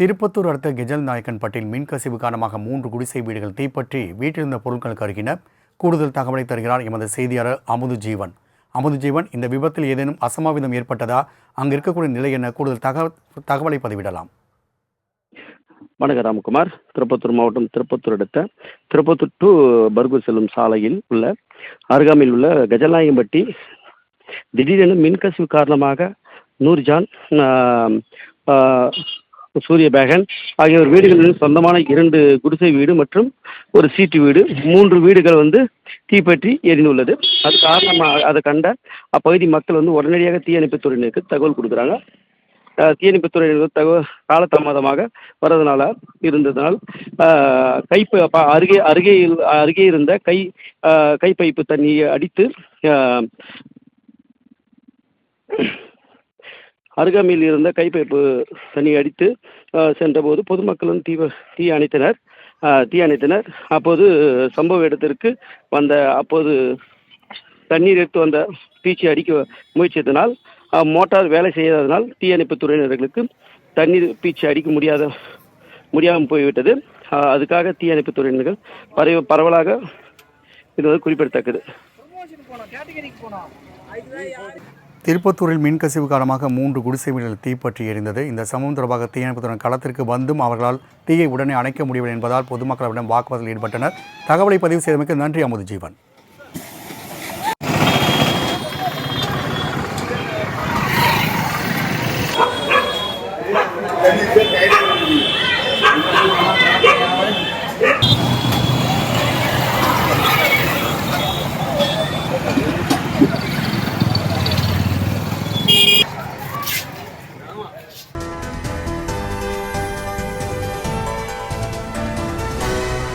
திருப்பத்தூர் அடுத்த கெஜல் நாயக்கன்பட்டில் மின்கசிவு காரணமாக மூன்று குடிசை வீடுகள் தீப்பற்றி வீட்டிலிருந்த பொருட்கள் கருகின கூடுதல் தகவலை தருகிறார் எமது செய்தியாளர் அமுது ஜீவன் அமுது ஜீவன் இந்த விபத்தில் ஏதேனும் அசம்பாவிதம் ஏற்பட்டதா? அங்கு இருக்கக்கூடிய நிலை என்ன? கூடுதல் தகவல் தகவலை பதிவிடலாம். வணக்கம் ராமகுமார். திருப்பத்தூர் மாவட்டம் திருப்பத்தூர் அடுத்த திருப்பத்தூர் டு பர்கூர் செல்லும் சாலையில் உள்ள அருகாமையில் உள்ள கஜலாயம்பட்டி திடீரென மின்கசிவு காரணமாக நூர்ஜான் சூரிய பேகன் ஆகியோர் வீடுகளில் சொந்தமான இரண்டு குடிசை வீடு மற்றும் ஒரு சீட்டு வீடு. மூன்று வீடுகள் வந்து தீப்பற்றி எரிந்துள்ளது. அது காரணமாக அதை கண்ட அப்பகுதி மக்கள் வந்து உடனடியாக தீயணைப்புத்துறையினருக்கு தகவல் கொடுக்குறாங்க. தீயணைப்புத்துறையினர் தகவல் காலதாமதமாக வரதுனால இருந்ததனால் கைப்பை அருகே அருகே அருகே இருந்த கை கைப்பைப்பு தண்ணியை அடித்து அருகாமையில் இருந்த கைப்பைப்பு தண்ணி அடித்து சென்றபோது பொதுமக்களும் தீ தீ அணைத்தனர். தீ அணைத்தனர். அப்போது சம்பவ இடத்திற்கு வந்த அப்போது தண்ணீர் எடுத்து வந்த பீச்சி அடிக்க முயற்சித்தனால் மோட்டார் வேலை செய்யாததனால் தீயணைப்புத் துறையினர்களுக்கு தண்ணீர் பீச்சி அடிக்க முடியாத முடியாமல் போய்விட்டது. அதுக்காக அதுக்காக அணைப்பு துறையினர்கள் பரவ பரவலாக இது குறிப்பிடத்தக்கது. திருப்பத்தூரில் மின்கசிவு காரணமாக மூன்று குடிசை வீடுகள் தீப்பற்றி எரிந்தது இந்த சம்பவம் தொடர்பாக தீயணைப்புத்துறை களத்திற்கு வந்தும் அவர்களால் தீயை உடனே அணைக்க முடியவில்லை என்பதால் பொதுமக்களிடம் வாக்குவாதத்தில் ஈடுபட்டனர் தகவலை பதிவு செய்தமைக்கு நன்றி அமுது ஜீவன்